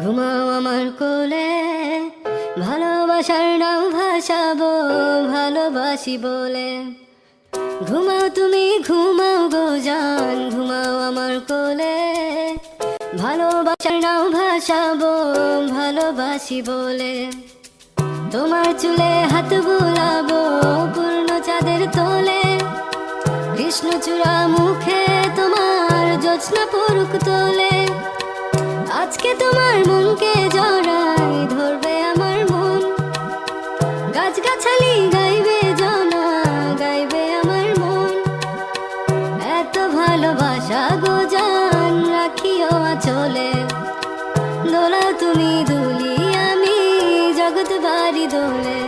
ঘুমাও আমার কোলে, ভালোবাসার নাম ভাসাবো, ভালোবাসি বলে। ঘুমাও তুমি, ঘুমাও গো জান, ঘুমাও আমার কোলে, ভালোবাসার নাম ভাসাবো, ভালোবাসি বলে। তোমার চুলে হাত বুলাবো, পূর্ণ চাঁদের তোলে। কৃষ্ণচূড়া মুখে তোমার জোৎস্না পড়ুক তোলে। আজকে তোমার মনকে জড়াই ধরবে আমার মন। গাছগাছালি গাইবে জনা, গাইবে আমার মন। এত ভালোবাসা গো জান, রাখিও চলে দোলা তুমি দুলি আমি জগৎ বাড়ি দোলে।